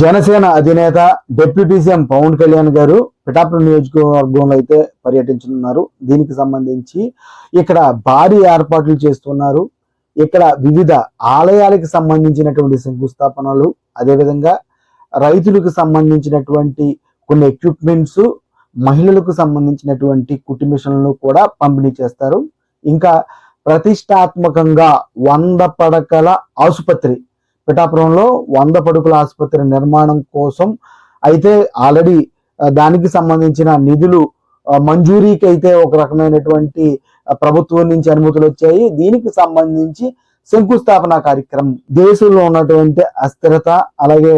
జనసేన అధినేత deputy CM Pawan Kalyan గారు పిఠాపురం నియోజకవర్గంలో అయితే పర్యటించనున్నారు. దీనికి సంబంధించి ఇక్కడ భారీ ఏర్పాట్లు చేస్తున్నారు. ఇక్కడ వివిధ ఆలయాలకు సంబంధించినటువంటి శంకుస్థాపనలు అదేవిధంగా రైతులకు సంబంధించినటువంటి కొన్ని ఎక్విప్మెంట్స్ మహిళలకు సంబంధించినటువంటి కుట్టి కూడా పంపిణీ చేస్తారు. ఇంకా ప్రతిష్టాత్మకంగా వంద పడకల ఆసుపత్రి పిఠాపురంలో వంద పడుకుల ఆసుపత్రి నిర్మాణం కోసం అయితే ఆల్రెడీ దానికి సంబంధించిన నిధులు మంజూరీకి అయితే ఒక రకమైనటువంటి ప్రభుత్వం నుంచి అనుమతులు వచ్చాయి. దీనికి సంబంధించి శంకుస్థాపన కార్యక్రమం. దేశంలో ఉన్నటువంటి అస్థిరత అలాగే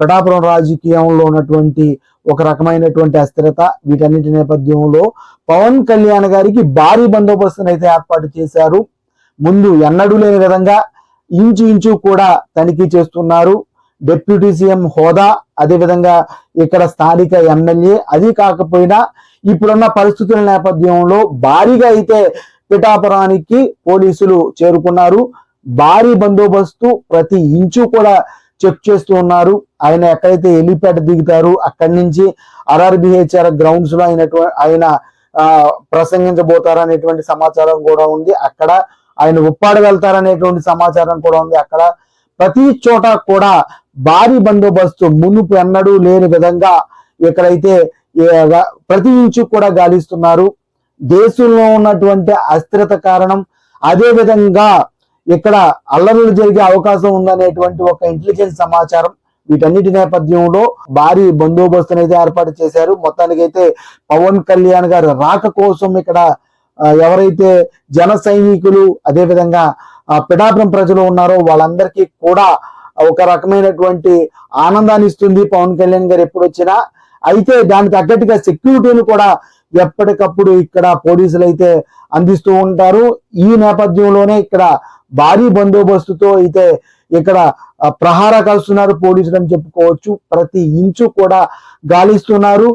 పిఠాపురం రాజకీయంలో ఉన్నటువంటి ఒక రకమైనటువంటి అస్థిరత వీటన్నిటి నేపథ్యంలో పవన్ కళ్యాణ్ గారికి భారీ బందోబస్తును అయితే ఏర్పాటు చేశారు. ముందు ఎన్నడూ లేని విధంగా ఇంచు ఇంచు కూడా తనిఖీ చేస్తున్నారు. డిప్యూటీ సీఎం హోదా అదేవిధంగా ఇక్కడ స్థానిక ఎమ్మెల్యే అది కాకపోయినా ఇప్పుడున్న పరిస్థితుల నేపథ్యంలో భారీగా అయితే పిఠాపురానికి పోలీసులు చేరుకున్నారు. భారీ బందోబస్తు ప్రతి ఇంచు కూడా చెక్ చేస్తూ ఉన్నారు. ఆయన ఎక్కడైతే ఎలిప్యాడ్ దిగుతారు అక్కడి నుంచి ఆర్ఆర్బిహెచ్ఆర్ గ్రౌండ్స్లో అయినటువంటి ఆయన ప్రసంగించబోతారు అనేటువంటి సమాచారం కూడా ఉంది. అక్కడ ఆయన ఉప్పాడగలుగుతారనేటువంటి వెళ్తారనేటువంటి సమాచారం కూడా ఉంది అక్కడ. ప్రతి చోట కూడా భారీ బందోబస్తు మునుపు ఎన్నడూ లేని విధంగా ఇక్కడైతే ఏ, ప్రతి ఇంచు కూడా గాలిస్తున్నారు. దేశంలో ఉన్నటువంటి అస్థిరత కారణం అదే విధంగా ఇక్కడ అల్లర్లు జరిగే అవకాశం ఉందనేటువంటి ఒక ఇంటెలిజెన్స్ సమాచారం వీటన్నిటి నేపథ్యంలో భారీ బందోబస్తునైతే ఏర్పాటు చేశారు. మొత్తానికైతే పవన్ కళ్యాణ్ గారు రాక కోసం ఇక్కడ ఎవరైతే జన సైనికులు అదేవిధంగా ఆ, పిఠాపురం ప్రజలు ఉన్నారో వాళ్ళందరికీ కూడా ఒక రకమైనటువంటి ఆనందాన్ని ఇస్తుంది. పవన్ కళ్యాణ్ గారు ఎప్పుడు వచ్చినా. అయితే దానికి తగ్గట్టుగా సెక్యూరిటీని కూడా ఎప్పటికప్పుడు ఇక్కడ పోలీసులు అయితే అందిస్తూ ఉంటారు. ఈ నేపథ్యంలోనే ఇక్కడ భారీ బందోబస్తుతో అయితే ఇక్కడ ప్రహార కలుస్తున్నారు పోలీసులు అని చెప్పుకోవచ్చు. ప్రతి ఇంచు కూడా గాలిస్తున్నారు.